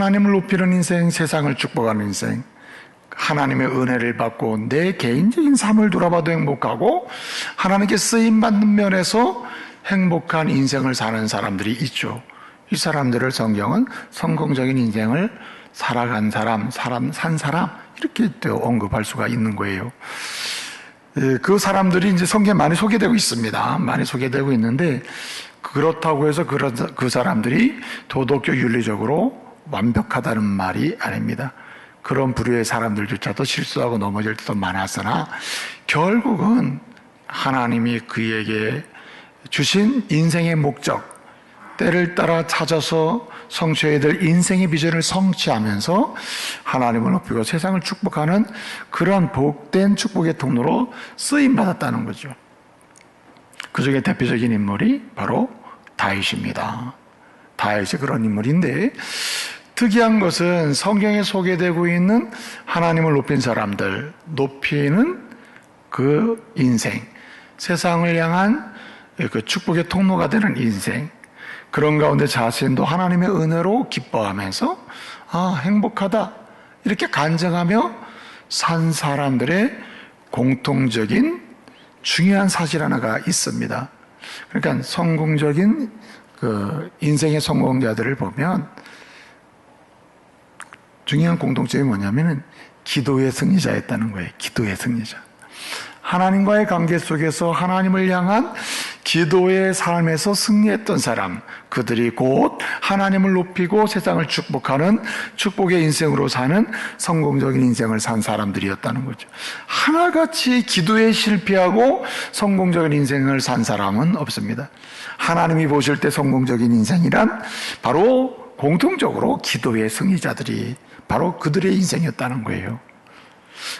하나님을 높이는 인생, 세상을 축복하는 인생, 하나님의 은혜를 받고 내 개인적인 삶을 돌아봐도 행복하고 하나님께 쓰임 받는 면에서 행복한 인생을 사는 사람들이 있죠. 이 사람들을 성경은 성공적인 인생을 살아간 사람, 사람 산 사람 이렇게 또 언급할 수가 있는 거예요. 예, 그 사람들이 이제 성경에 많이 소개되고 있습니다. 많이 소개되고 있는데 그렇다고 해서 그런 그 사람들이 도덕적 윤리적으로 완벽하다는 말이 아닙니다. 그런 부류의 사람들조차도 실수하고 넘어질 때도 많았으나 결국은 하나님이 그에게 주신 인생의 목적, 때를 따라 찾아서 성취해야 될 인생의 비전을 성취하면서 하나님을 높이고 세상을 축복하는 그러한 복된 축복의 통로로 쓰임 받았다는 거죠. 그 중에 대표적인 인물이 바로 다윗입니다. 다윗이 그런 인물인데 특이한 것은 성경에 소개되고 있는 하나님을 높인 사람들, 높이는 그 인생, 세상을 향한 그 축복의 통로가 되는 인생, 그런 가운데 자신도 하나님의 은혜로 기뻐하면서 아, 행복하다. 이렇게 간증하며 산 사람들의 공통적인 중요한 사실 하나가 있습니다. 그러니까 성공적인 그 인생의 성공자들을 보면 중요한 공통점이 뭐냐면은 기도의 승리자였다는 거예요. 기도의 승리자. 하나님과의 관계 속에서 하나님을 향한 기도의 삶에서 승리했던 사람, 그들이 곧 하나님을 높이고 세상을 축복하는 축복의 인생으로 사는 성공적인 인생을 산 사람들이었다는 거죠. 하나같이 기도에 실패하고 성공적인 인생을 산 사람은 없습니다. 하나님이 보실 때 성공적인 인생이란 바로 공통적으로 기도의 승리자들이 바로 그들의 인생이었다는 거예요.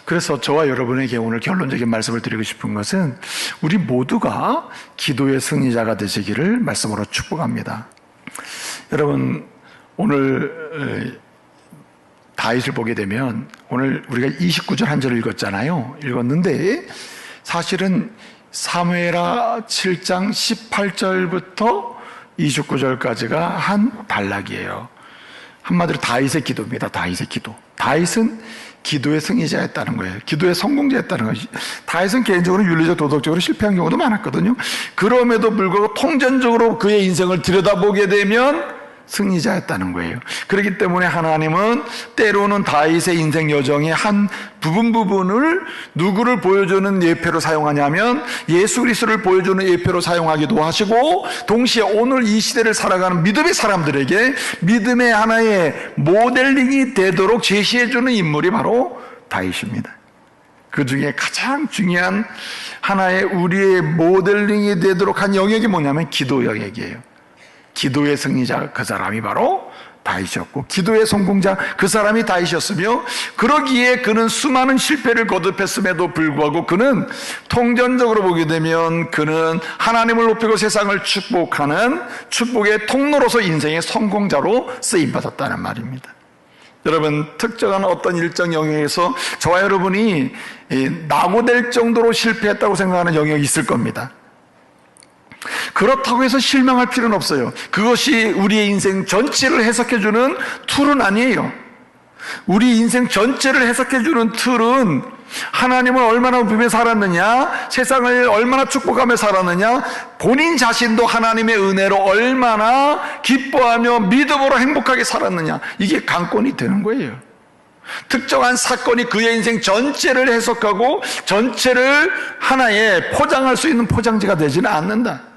그래서 저와 여러분에게 오늘 결론적인 말씀을 드리고 싶은 것은 우리 모두가 기도의 승리자가 되시기를 말씀으로 축복합니다. 여러분, 오늘 다윗을 보게 되면 오늘 우리가 29절 한 절을 읽었잖아요. 읽었는데 사실은 사무엘하 7장 18절부터 29절까지가 한 단락이에요. 한마디로 다윗의 기도입니다. 다윗의 기도. 다윗은 기도의 승리자였다는 거예요. 기도의 성공자였다는 것이. 다윗은 개인적으로 윤리적 도덕적으로 실패한 경우도 많았거든요. 그럼에도 불구하고 통전적으로 그의 인생을 들여다보게 되면 승리자였다는 거예요. 그렇기 때문에 하나님은 때로는 다윗의 인생 여정의 한 부분 부분을 누구를 보여주는 예표로 사용하냐면 예수 그리스도를 보여주는 예표로 사용하기도 하시고 동시에 오늘 이 시대를 살아가는 믿음의 사람들에게 믿음의 하나의 모델링이 되도록 제시해 주는 인물이 바로 다윗입니다. 그 중에 가장 중요한 하나의 우리의 모델링이 되도록 한 영역이 뭐냐면 기도 영역이에요. 기도의 승리자 그 사람이 바로 다이셨고 기도의 성공자 그 사람이 다이셨으며 그러기에 그는 수많은 실패를 거듭했음에도 불구하고 그는 통전적으로 보게 되면 그는 하나님을 높이고 세상을 축복하는 축복의 통로로서 인생의 성공자로 쓰임 받았다는 말입니다. 여러분 특정한 어떤 일정 영역에서 저와 여러분이 낙오될 정도로 실패했다고 생각하는 영역이 있을 겁니다. 그렇다고 해서 실망할 필요는 없어요. 그것이 우리의 인생 전체를 해석해주는 툴은 아니에요. 우리 인생 전체를 해석해주는 툴은 하나님을 얼마나 높이며 살았느냐, 세상을 얼마나 축복하며 살았느냐, 본인 자신도 하나님의 은혜로 얼마나 기뻐하며 믿음으로 행복하게 살았느냐, 이게 관건이 되는 거예요. 특정한 사건이 그의 인생 전체를 해석하고 전체를 하나의 포장할 수 있는 포장지가 되지는 않는다.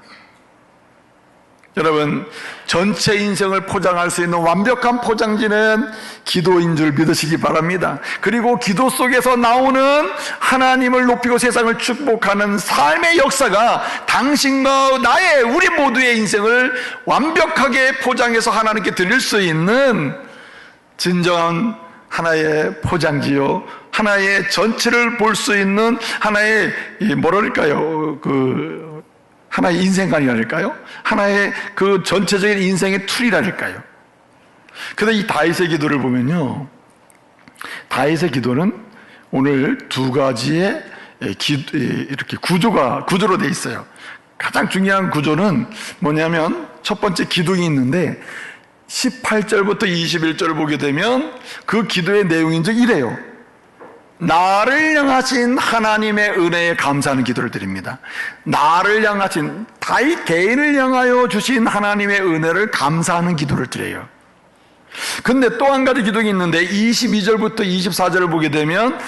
여러분, 전체 인생을 포장할 수 있는 완벽한 포장지는 기도인 줄 믿으시기 바랍니다. 그리고 기도 속에서 나오는 하나님을 높이고 세상을 축복하는 삶의 역사가 당신과 나의 우리 모두의 인생을 완벽하게 포장해서 하나님께 드릴 수 있는 진정한 하나의 포장지요. 하나의 전체를 볼 수 있는 하나의 뭐랄까요? 그 하나의 인생관이랄까요? 하나의 그 전체적인 인생의 툴이랄까요? 근데 이 다윗의 기도를 보면요. 다윗의 기도는 오늘 두 가지의 기, 이렇게 구조가, 구조로 돼 있어요. 가장 중요한 구조는 뭐냐면 첫 번째 기둥이 있는데 18절부터 21절을 보게 되면 그 기도의 내용인 즉 이래요. 나를 향하신 하나님의 은혜에 감사하는 기도를 드립니다. 나를 향하신 다윗 개인을 향하여 주신 하나님의 은혜를 감사하는 기도를 드려요. 근데 또 한 가지 기도가 있는데 22절부터 24절을 보게 되면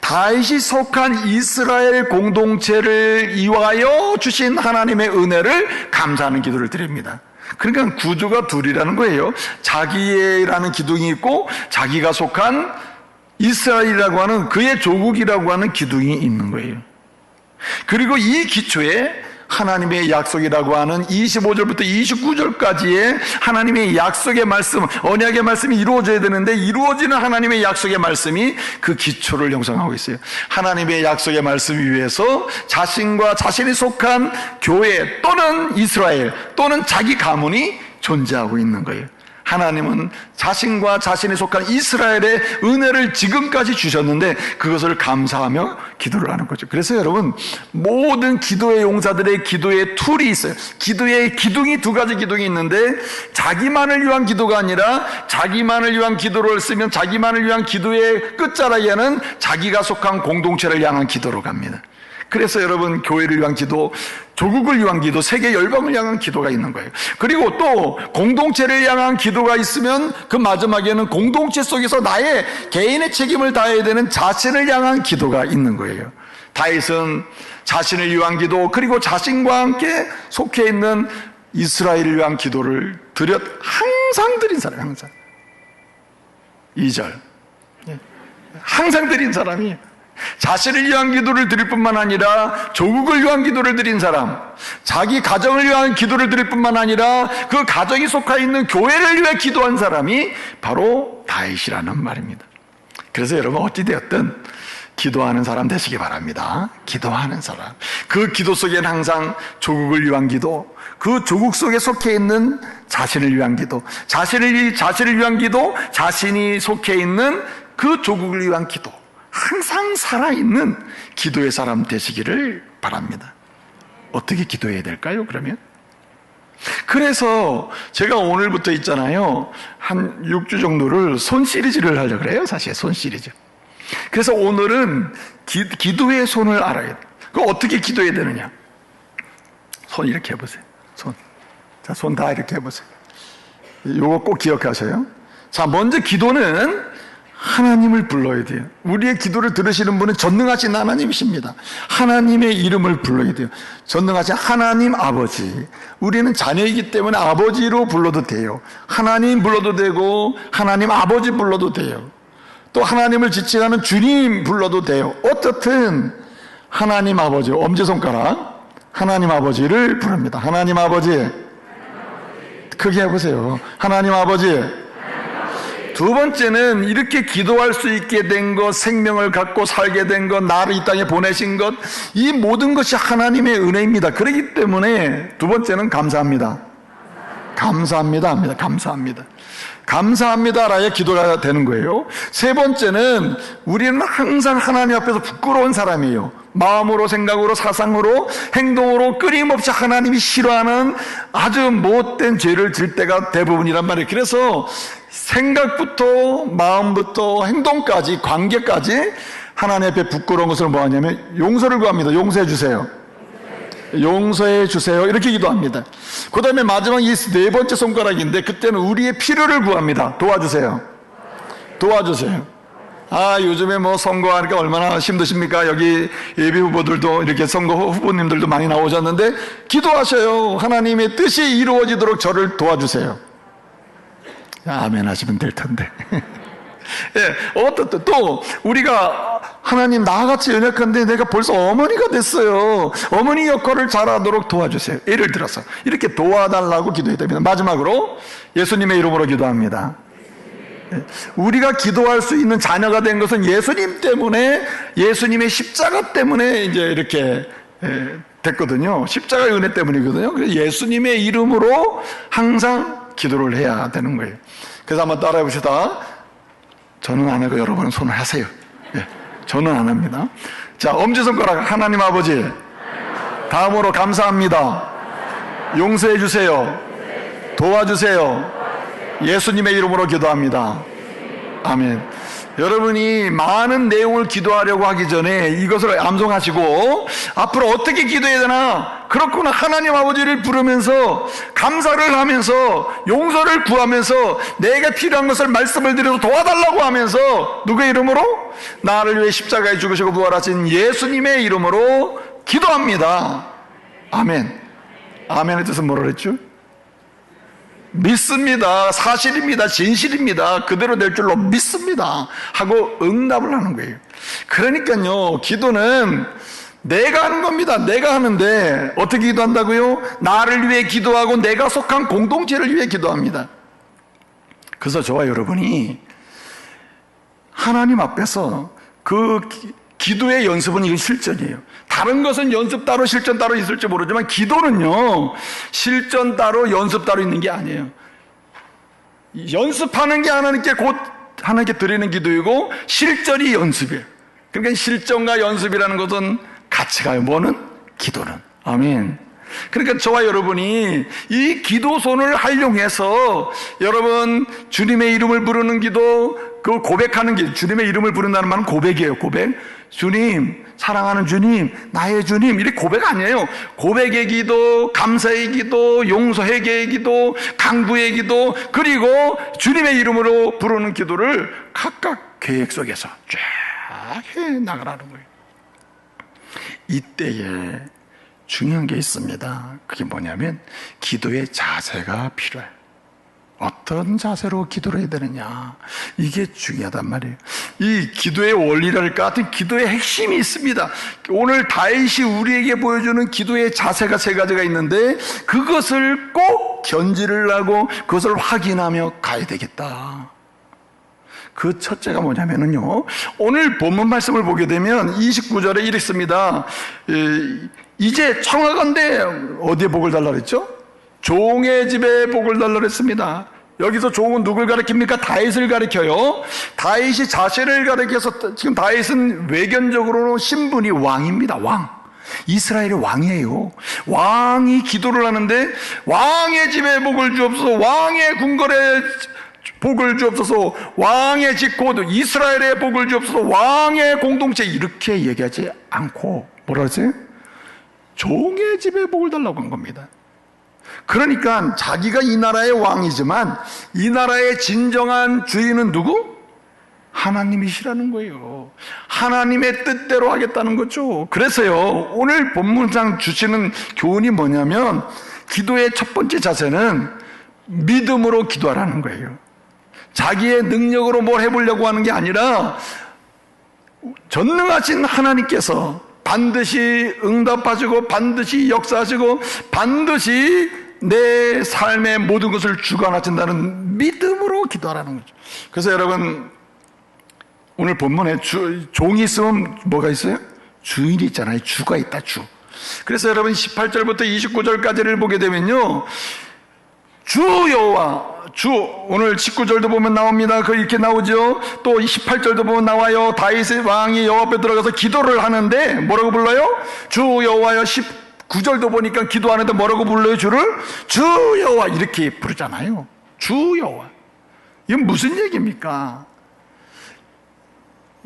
다윗이 속한 이스라엘 공동체를 이와여 주신 하나님의 은혜를 감사하는 기도를 드립니다. 그러니까 구조가 둘이라는 거예요. 자기의라는 기둥이 있고 자기가 속한 이스라엘이라고 하는 그의 조국이라고 하는 기둥이 있는 거예요. 그리고 이 기초에 하나님의 약속이라고 하는 25절부터 29절까지의 하나님의 약속의 말씀, 언약의 말씀이 이루어져야 되는데 이루어지는 하나님의 약속의 말씀이 그 기초를 형성하고 있어요. 하나님의 약속의 말씀 위에서 자신과 자신이 속한 교회 또는 이스라엘 또는 자기 가문이 존재하고 있는 거예요. 하나님은 자신과 자신이 속한 이스라엘의 은혜를 지금까지 주셨는데 그것을 감사하며 기도를 하는 거죠. 그래서 여러분 모든 기도의 용사들의 기도의 툴이 있어요. 기도의 기둥이 두 가지 기둥이 있는데 자기만을 위한 기도가 아니라 자기만을 위한 기도를 쓰면 자기만을 위한 기도의 끝자락에는 자기가 속한 공동체를 향한 기도로 갑니다. 그래서 여러분 교회를 위한 기도, 조국을 위한 기도, 세계 열방을 향한 기도가 있는 거예요. 그리고 또 공동체를 향한 기도가 있으면 그 마지막에는 공동체 속에서 나의 개인의 책임을 다해야 되는 자신을 향한 기도가 있는 거예요. 다윗은 자신을 위한 기도 그리고 자신과 함께 속해 있는 이스라엘을 위한 기도를 드렸 항상 드린 사람 항상 2절 항상 드린 사람이 자신을 위한 기도를 드릴 뿐만 아니라 조국을 위한 기도를 드린 사람, 자기 가정을 위한 기도를 드릴 뿐만 아니라 그 가정이 속하 있는 교회를 위해 기도한 사람이 바로 다윗이라는 말입니다. 그래서 여러분 어찌되었든 기도하는 사람 되시기 바랍니다. 기도하는 사람. 그 기도 속에는 항상 조국을 위한 기도, 그 조국 속에 속해 있는 자신을 위한 기도, 자신을, 자신을 위한 기도, 자신이 속해 있는 그 조국을 위한 기도, 항상 살아있는 기도의 사람 되시기를 바랍니다. 어떻게 기도해야 될까요, 그러면? 그래서 제가 오늘부터 있잖아요. 한 6주 정도를 손 시리즈를 하려고 그래요, 사실 손 시리즈. 그래서 오늘은 기, 도의 손을 알아야 돼. 그 어떻게 기도해야 되느냐? 손 이렇게 해보세요. 손. 자, 손 다 이렇게 해보세요. 이거 꼭 기억하세요. 자, 먼저 기도는 하나님을 불러야 돼요. 우리의 기도를 들으시는 분은 전능하신 하나님이십니다. 하나님의 이름을 불러야 돼요. 전능하신 하나님 아버지. 우리는 자녀이기 때문에 아버지로 불러도 돼요. 하나님 불러도 되고, 하나님 아버지 불러도 돼요. 또 하나님을 지칭하는 주님 불러도 돼요. 어떻든 하나님 아버지, 엄지손가락, 하나님 아버지를 부릅니다. 하나님 아버지. 크게 해보세요. 하나님 아버지. 두 번째는 이렇게 기도할 수 있게 된 것, 생명을 갖고 살게 된 것, 나를 이 땅에 보내신 것, 이 모든 것이 하나님의 은혜입니다. 그렇기 때문에 두 번째는 감사합니다. 감사합니다. 합니다. 감사합니다. 감사합니다라야 기도가 되는 거예요. 세 번째는 우리는 항상 하나님 앞에서 부끄러운 사람이에요. 마음으로, 생각으로, 사상으로, 행동으로 끊임없이 하나님이 싫어하는 아주 못된 죄를 질 때가 대부분이란 말이에요. 그래서 생각부터 마음부터 행동까지 관계까지 하나님 앞에 부끄러운 것을 뭐 하냐면 용서를 구합니다. 용서해 주세요. 용서해 주세요. 이렇게 기도합니다. 그 다음에 마지막 이 네 번째 손가락인데 그때는 우리의 필요를 구합니다. 도와주세요. 도와주세요. 아, 요즘에 뭐 선거하니까 얼마나 힘드십니까? 여기 예비 후보들도 이렇게 선거 후보님들도 많이 나오셨는데 기도하셔요. 하나님의 뜻이 이루어지도록 저를 도와주세요. 아멘 하시면 될 텐데. 예, 어떻든 또 우리가 하나님 나같이 연약한데 내가 벌써 어머니가 됐어요. 어머니 역할을 잘하도록 도와주세요. 예를 들어서 이렇게 도와달라고 기도해야 됩니다. 마지막으로 예수님의 이름으로 기도합니다. 예, 우리가 기도할 수 있는 자녀가 된 것은 예수님 때문에 예수님의 십자가 때문에 이제 이렇게 예, 됐거든요. 십자가의 은혜 때문이거든요. 그래서 예수님의 이름으로 항상 기도를 해야 되는 거예요. 그래서 한번 따라해 봅시다. 저는 안 하고 여러분은 손을 하세요. 예, 저는 안 합니다. 자, 엄지손가락 하나님 아버지. 다음으로 감사합니다. 용서해 주세요. 도와주세요. 예수님의 이름으로 기도합니다. 아멘. 여러분이 많은 내용을 기도하려고 하기 전에 이것을 암송하시고 앞으로 어떻게 기도해야 되나 그렇구나 하나님 아버지를 부르면서 감사를 하면서 용서를 구하면서 내가 필요한 것을 말씀을 드려서 도와달라고 하면서 누구의 이름으로 나를 위해 십자가에 죽으시고 부활하신 예수님의 이름으로 기도합니다. 아멘. 아멘의 뜻은 뭐라 그랬죠? 믿습니다. 사실입니다. 진실입니다. 그대로 될 줄로 믿습니다. 하고 응답을 하는 거예요. 그러니까요, 기도는 내가 하는 겁니다. 내가 하는데 어떻게 기도한다고요? 나를 위해 기도하고 내가 속한 공동체를 위해 기도합니다. 그래서 저와 여러분이 하나님 앞에서 그 기도의 연습은 이건 실전이에요. 다른 것은 연습 따로 실전 따로 있을지 모르지만 기도는요, 실전 따로 연습 따로 있는 게 아니에요. 연습하는 게 하나님께 곧 하나님께 드리는 기도이고 실전이 연습이에요. 그러니까 실전과 연습이라는 것은 같이 가요. 뭐는? 기도는. 아멘. 그러니까 저와 여러분이 이 기도손을 활용해서 여러분 주님의 이름을 부르는 기도, 그 고백하는 기 주님의 이름을 부른다는 말은 고백이에요. 고백. 주님, 사랑하는 주님, 나의 주님, 이렇게 고백 아니에요. 고백의 기도, 감사의 기도, 용서의 기도, 강구의 기도, 그리고 주님의 이름으로 부르는 기도를 각각 계획 속에서 쫙 해 나가라는 거예요. 이때에 중요한 게 있습니다. 그게 뭐냐면 기도의 자세가 필요해. 어떤 자세로 기도를 해야 되느냐. 이게 중요하단 말이에요. 이 기도의 원리랄까 같은 기도의 핵심이 있습니다. 오늘 다윗이 우리에게 보여주는 기도의 자세가 세 가지가 있는데 그것을 꼭 견지를 하고 그것을 확인하며 가야 되겠다. 그 첫째가 뭐냐면요. 오늘 본문 말씀을 보게 되면 29절에 이랬습니다. 이제 청하건대 어디에 복을 달라 그랬죠? 종의 집에 복을 달라 그랬습니다. 여기서 종은 누굴 가리킵니까? 다윗을 가리켜요. 다윗이 자신을 가리켜서 지금 다윗은 외견적으로는 신분이 왕입니다. 왕. 이스라엘의 왕이에요. 왕이 기도를 하는데 왕의 집에 복을 주옵소서, 왕의 궁궐에 복을 주옵소서, 왕의 집곧 이스라엘의 복을 주옵소서, 왕의 공동체 이렇게 얘기하지 않고 뭐라 그러지? 종의 집에 복을 달라고 한 겁니다. 그러니까 자기가 이 나라의 왕이지만 이 나라의 진정한 주인은 누구? 하나님이시라는 거예요. 하나님의 뜻대로 하겠다는 거죠. 그래서요, 오늘 본문상 주시는 교훈이 뭐냐면, 기도의 첫 번째 자세는 믿음으로 기도하라는 거예요. 자기의 능력으로 뭘 해보려고 하는 게 아니라, 전능하신 하나님께서 반드시 응답하시고, 반드시 역사하시고, 반드시 내 삶의 모든 것을 주관하신다는 믿음으로 기도하라는 거죠. 그래서 여러분, 오늘 본문에 주, 종이 있으면 뭐가 있어요? 주인이 있잖아요. 주가 있다, 주. 그래서 여러분 18절부터 29절까지를 보게 되면요. 주 여호와 주 오늘 19절도 보면 나옵니다. 그 이렇게 나오죠. 또 18절도 보면 나와요. 다윗의 왕이 여호와 앞에 들어가서 기도를 하는데 뭐라고 불러요? 주 여호와여 19절도 보니까 기도하는데 뭐라고 불러요? 주를 주 여호와 이렇게 부르잖아요. 주 여호와. 이건 무슨 얘기입니까?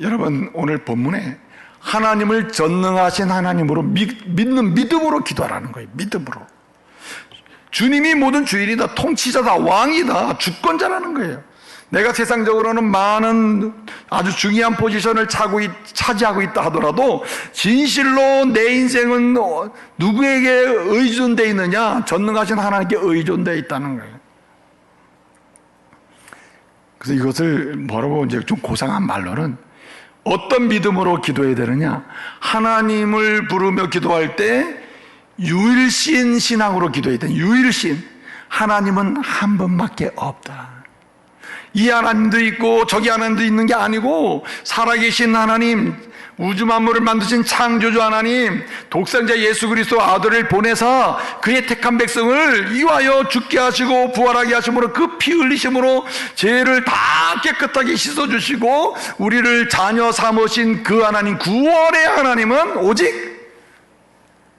여러분 오늘 본문에 하나님을 전능하신 하나님으로 믿, 는 믿음으로 기도하라는 거예요. 믿음으로. 주님이 모든 주인이다, 통치자다, 왕이다, 주권자라는 거예요. 내가 세상적으로는 많은 아주 중요한 포지션을 차고 있, 차지하고 있다 하더라도 진실로 내 인생은 누구에게 의존되어 있느냐? 전능하신 하나님께 의존되어 있다는 거예요. 그래서 이것을 뭐라고 이제 좀 고상한 말로는 어떤 믿음으로 기도해야 되느냐? 하나님을 부르며 기도할 때 유일신 신앙으로 돼. 유일신. 하나님은 한 분밖에 없다. 이 하나님도 있고 저기 하나님도 있는 게 아니고 살아계신 하나님, 우주 만물을 만드신 창조주 하나님, 독생자 예수 그리스도 아들을 보내서 그의 택한 백성을 이와여 죽게 하시고 부활하게 하심으로 그 피 흘리심으로 죄를 다 깨끗하게 씻어 주시고 우리를 자녀 삼으신 그 하나님 구원의 하나님은 오직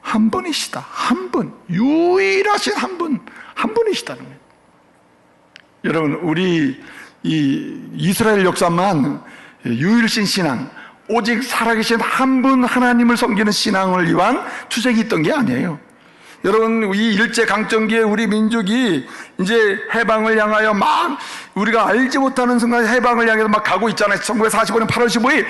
한 분이시다. 한 분. 유일하신 한 분. 한 분이시다는 거예요. 여러분, 우리 이 이스라엘 역사만 유일신 신앙, 오직 살아계신 한 분 하나님을 섬기는 신앙을 위한 투쟁이 있던 게 아니에요. 여러분, 이 일제 강점기에 우리 민족이 이제 해방을 향하여 막 우리가 알지 못하는 순간 해방을 향해서 막 가고 있잖아요. 1945년 8월 15일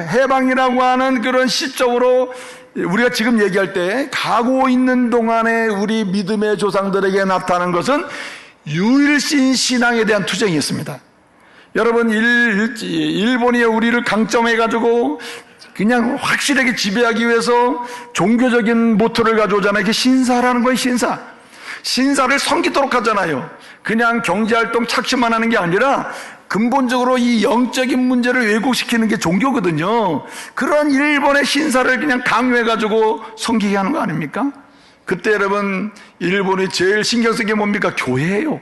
해방이라고 하는 그런 시적으로 우리가 지금 얘기할 때 가고 있는 동안에 우리 믿음의 조상들에게 나타난 것은 유일신 신앙에 대한 투쟁이었습니다. 여러분, 일, 일 본이 우리를 강점해가지고 그냥 확실하게 지배하기 위해서 종교적인 모토를 가져오잖아요. 이게 신사라는 거예요, 신사. 신사를 섬기도록 하잖아요. 그냥 경제활동 착취만 하는 게 아니라 근본적으로 이 영적인 문제를 왜곡시키는 게 종교거든요. 그런 일본의 신사를 그냥 강요해가지고 섬기게 하는 거 아닙니까? 그때 여러분, 일본이 제일 신경 쓴 게 뭡니까? 교회예요.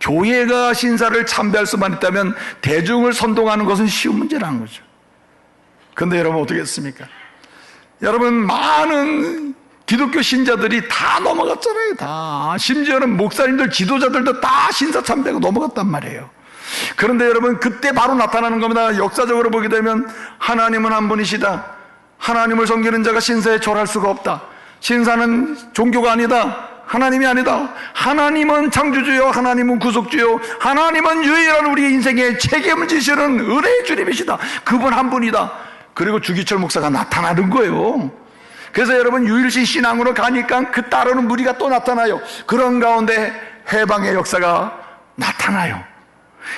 교회가 신사를 참배할 수만 있다면 대중을 선동하는 것은 쉬운 문제라는 거죠. 근데 여러분 어떻게 했습니까? 여러분 많은 기독교 신자들이 다 넘어갔잖아요. 다. 심지어는 목사님들, 지도자들도 다 신사 참배하고 넘어갔단 말이에요. 그런데 여러분 그때 바로 나타나는 겁니다. 역사적으로 보게 되면 하나님은 한 분이시다. 하나님을 섬기는 자가 신사에 절할 수가 없다. 신사는 종교가 아니다. 하나님이 아니다. 하나님은 창조주요, 하나님은 구속주요, 하나님은 유일한 우리 인생의 책임을 지시는 은혜의 주님이시다. 그분 한 분이다. 그리고 주기철 목사가 나타나는 거예요. 그래서 여러분 유일신 신앙으로 가니까 그 따르는 무리가 또 나타나요. 그런 가운데 해방의 역사가 나타나요.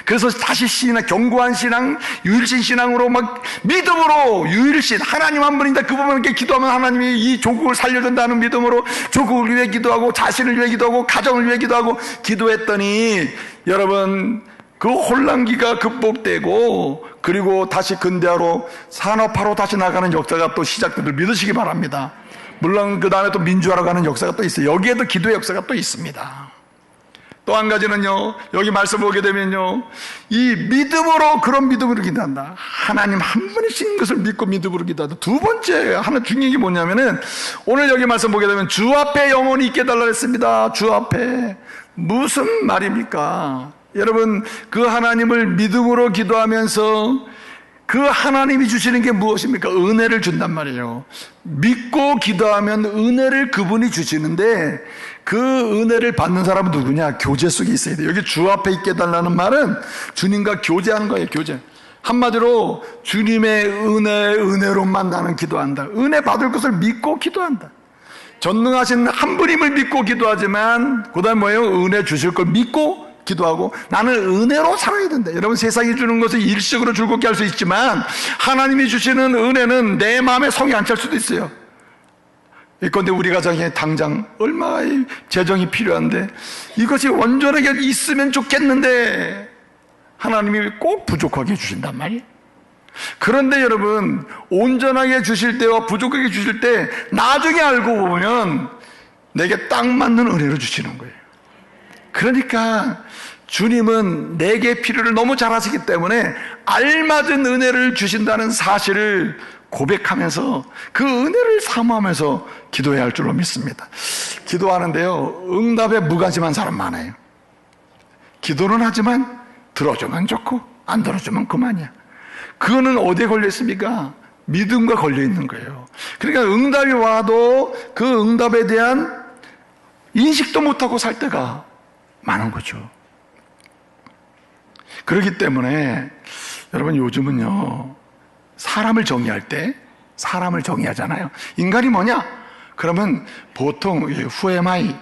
그래서 다시 신앙, 견고한 신앙, 유일신 신앙으로 막 믿음으로 유일신, 하나님 한 분인데 그분에게 기도하면 하나님이 이 조국을 살려준다는 믿음으로 조국을 위해 기도하고 자신을 위해 기도하고 가정을 위해 기도하고 기도했더니 여러분 그 혼란기가 극복되고 그리고 다시 근대화로 산업화로 다시 나가는 역사가 또 시작되를 믿으시기 바랍니다. 물론 그 다음에 또 민주화로 가는 역사가 또 있어요. 여기에도 기도의 역사가 또 있습니다. 또 한 가지는요, 여기 말씀 보게 되면요, 이 믿음으로 그런 믿음으로 기도한다. 하나님 한 분이신 것을 믿고 믿음으로 기도한다. 두 번째 하나 중요한 게 뭐냐면은 오늘 여기 말씀 보게 되면 주 앞에 영원히 있게 달라 했습니다. 주 앞에. 무슨 말입니까? 여러분, 그 하나님을 믿음으로 기도하면서 그 하나님이 주시는 게 무엇입니까? 은혜를 준단 말이에요. 믿고 기도하면 은혜를 그분이 주시는데 그 은혜를 받는 사람은 누구냐? 교제 속에 있어야 돼. 여기 주 앞에 있게 달라는 말은 주님과 교제하는 거예요, 교제. 한마디로 주님의 은혜, 은혜로만 나는 기도한다. 은혜 받을 것을 믿고 기도한다. 전능하신 한 분임을 믿고 기도하지만, 그 다음 뭐예요? 은혜 주실 걸 믿고 기도하고 나는 은혜로 살아야 된다. 여러분 세상이 주는 것을 일시적으로 즐겁게 할 수 있지만 하나님이 주시는 은혜는 내 마음에 성이 안 찰 수도 있어요. 그런데 우리 가정에 당장 얼마의 재정이 필요한데 이것이 온전하게 있으면 좋겠는데 하나님이 꼭 부족하게 주신단 말이에요. 그런데 여러분 온전하게 주실 때와 부족하게 주실 때 나중에 알고 보면 내게 딱 맞는 은혜를 주시는 거예요. 그러니까 주님은 내게 필요를 너무 잘 하시기 때문에 알맞은 은혜를 주신다는 사실을 고백하면서 그 은혜를 사모하면서 기도해야 할 줄로 믿습니다. 기도하는데요, 응답에 무관심한 사람 많아요. 기도는 하지만 들어주면 좋고 안 들어주면 그만이야. 그거는 어디에 걸려 있습니까? 믿음과 걸려 있는 거예요. 그러니까 응답이 와도 그 응답에 대한 인식도 못하고 살 때가 많은 거죠. 그렇기 때문에 여러분 요즘은요 사람을 정의할 때 사람을 정의하잖아요. 인간이 뭐냐? 그러면 보통 who am I,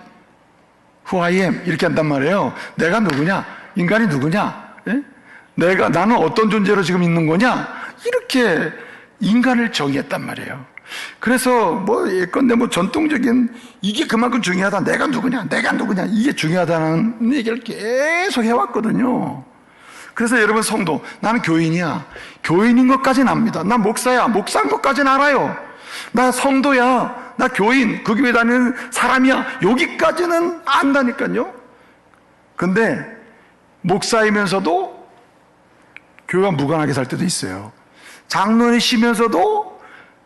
who I am 이렇게 한단 말이에요. 내가 누구냐? 인간이 누구냐? 예? 내가 나는 어떤 존재로 지금 있는 거냐? 이렇게 인간을 정의했단 말이에요. 그래서 뭐 예컨대 뭐 전통적인 이게 그만큼 중요하다. 내가 누구냐? 내가 누구냐? 이게 중요하다는 얘기를 계속 해왔거든요. 그래서 여러분 성도, 나는 교인이야. 교인인 것까지는 압니다. 나 목사야. 목사인 것까지는 알아요. 나 성도야. 나 교인. 그 교회 다니는 사람이야. 여기까지는 안다니까요. 근데 목사이면서도 교회와 무관하게 살 때도 있어요. 장로이시면서도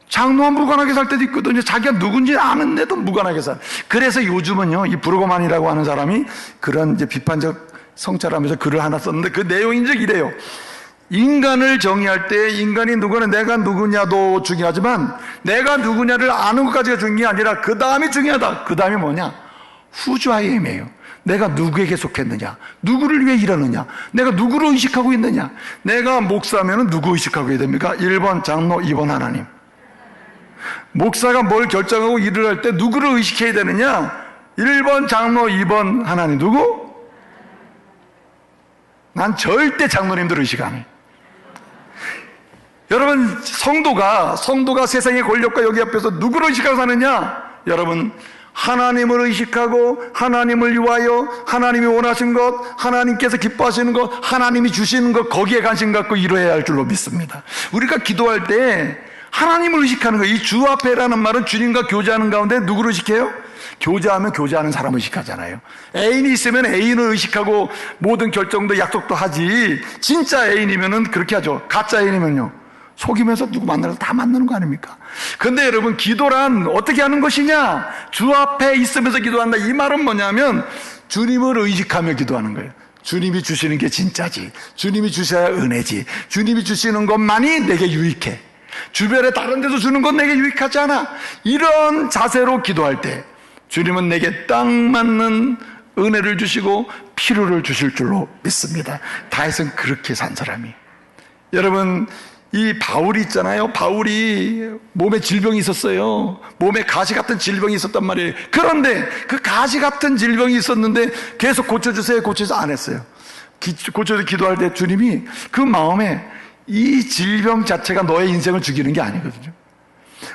장로와 무관하게 살 때도 있거든요. 자기가 누군지 아는데도 무관하게 살. 그래서 요즘은요, 이 브루거만이라고 하는 사람이 그런 이제 비판적 성찰하면서 글을 하나 썼는데 그 내용이 이제 이래요. 인간을 정의할 때 인간이 누구는 내가 누구냐도 중요하지만 내가 누구냐를 아는 것까지가 중요한 게 아니라 그 다음이 중요하다. 그 다음이 뭐냐? 후주아이엠이에요. 내가 누구에게 속했느냐? 누구를 위해 일하느냐? 내가 누구를 의식하고 있느냐? 내가 목사면 누구 의식하고 있야 됩니까? 1번 장로, 2번 하나님. 목사가 뭘 결정하고 일을 할 때 누구를 의식해야 되느냐? 1번 장로, 2번 하나님. 누구? 난 절대 장로님들 의식 안 해. 여러분, 성도가, 성도가 세상의 권력과 여기 앞에서 누구를 의식하고 사느냐? 여러분, 하나님을 의식하고 하나님을 위하여 하나님이 원하신 것, 하나님께서 기뻐하시는 것, 하나님이 주시는 것 거기에 관심 갖고 이루어야 할 줄로 믿습니다. 우리가 기도할 때 하나님을 의식하는 거, 이주 앞에라는 말은 주님과 교제하는 가운데 누구를 의식해요? 교제하면 교제하는 사람을 의식하잖아요. 애인이 있으면 애인을 의식하고 모든 결정도 약속도 하지. 진짜 애인이면은 그렇게 하죠. 가짜 애인이면요. 속이면서 누구 만나서 다 만나는 거 아닙니까? 근데 여러분, 기도란 어떻게 하는 것이냐? 주 앞에 있으면서 기도한다. 이 말은 뭐냐면 주님을 의식하며 기도하는 거예요. 주님이 주시는 게 진짜지. 주님이 주셔야 은혜지. 주님이 주시는 것만이 내게 유익해. 주변에 다른 데서 주는 건 내게 유익하지 않아. 이런 자세로 기도할 때 주님은 내게 딱 맞는 은혜를 주시고 필요를 주실 줄로 믿습니다. 다윗은 그렇게 산 사람이. 여러분 이 바울이 있잖아요. 바울이 몸에 질병이 있었어요. 몸에 가시 같은 질병이 있었단 말이에요. 그런데 그 가시 같은 질병이 있었는데 계속 고쳐주세요. 고쳐서 안 했어요. 고쳐서 기도할 때 주님이 그 마음에 이 질병 자체가 너의 인생을 죽이는 게 아니거든요.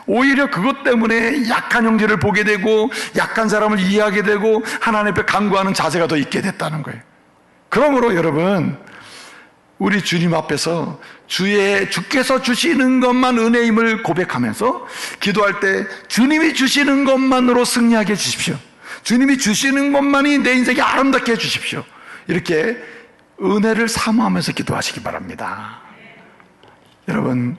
오히려 그것 때문에 약한 형제를 보게 되고 약한 사람을 이해하게 되고 하나님 앞에 간구하는 자세가 더 있게 됐다는 거예요. 그러므로 여러분 우리 주님 앞에서 주의 주께서 주시는 것만 은혜임을 고백하면서 기도할 때 주님이 주시는 것만으로 승리하게 해 주십시오. 주님이 주시는 것만이 내 인생이 아름답게 해 주십시오. 이렇게 은혜를 사모하면서 기도하시기 바랍니다. 여러분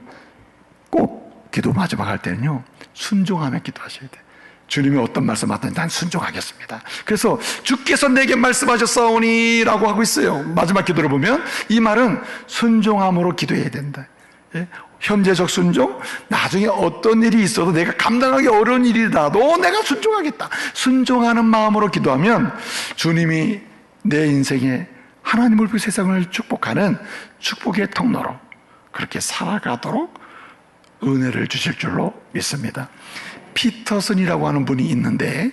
꼭 기도 마지막 할 때는요 순종하며 기도하셔야 돼요. 주님이 어떤 말씀 하든지 난 순종하겠습니다. 그래서 주께서 내게 말씀하셨사오니 라고 하고 있어요. 마지막 기도를 보면 이 말은 순종함으로 기도해야 된다. 예? 현재적 순종, 나중에 어떤 일이 있어도 내가 감당하기 어려운 일이라도 내가 순종하겠다. 순종하는 마음으로 기도하면 주님이 내 인생에 하나님을 그 세상을 축복하는 축복의 통로로 그렇게 살아가도록 은혜를 주실 줄로 믿습니다. 피터슨이라고 하는 분이 있는데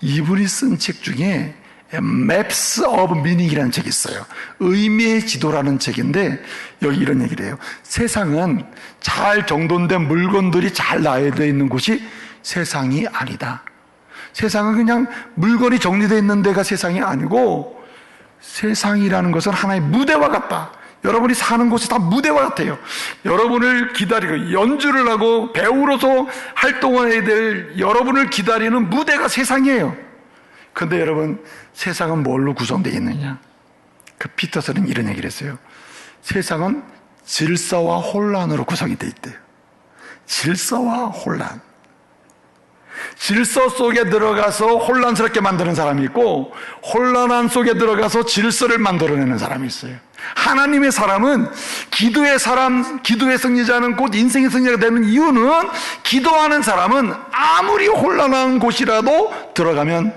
이분이 쓴 책 중에 Maps of Meaning이라는 책이 있어요. 의미의 지도라는 책인데 여기 이런 얘기를 해요. 세상은 잘 정돈된 물건들이 잘 나열되어 있는 곳이 세상이 아니다. 세상은 그냥 물건이 정리되어 있는 데가 세상이 아니고 세상이라는 것은 하나의 무대와 같다. 여러분이 사는 곳이 다 무대와 같아요. 여러분을 기다리고 연주를 하고 배우로서 활동해야 될 여러분을 기다리는 무대가 세상이에요. 근데 여러분, 세상은 뭘로 구성되어 있느냐? 그 피터슨은 이런 얘기를 했어요. 세상은 질서와 혼란으로 구성이 되어 있대요. 질서와 혼란. 질서 속에 들어가서 혼란스럽게 만드는 사람이 있고 혼란한 속에 들어가서 질서를 만들어내는 사람이 있어요. 하나님의 사람은 기도의 사람, 기도의 승리자는 곧 인생의 승리가 되는 이유는 기도하는 사람은 아무리 혼란한 곳이라도 들어가면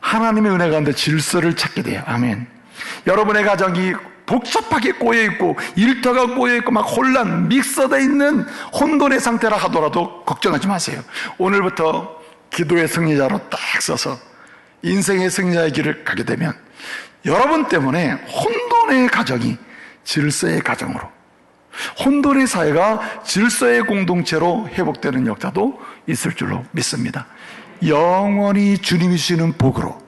하나님의 은혜 가운데 질서를 찾게 돼요. 아멘. 여러분의 가정이 복잡하게 꼬여있고 일터가 꼬여있고 막 혼란, 믹서되어 있는 혼돈의 상태라 하더라도 걱정하지 마세요. 오늘부터 기도의 승리자로 딱 서서 인생의 승리자의 길을 가게 되면 여러분 때문에 혼돈의 가정이 질서의 가정으로 혼돈의 사회가 질서의 공동체로 회복되는 역사도 있을 줄로 믿습니다. 영원히 주님이 주시는 복으로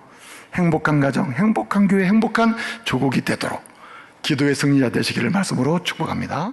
행복한 가정, 행복한 교회, 행복한 조국이 되도록 기도의 승리자 되시기를 말씀으로 축복합니다.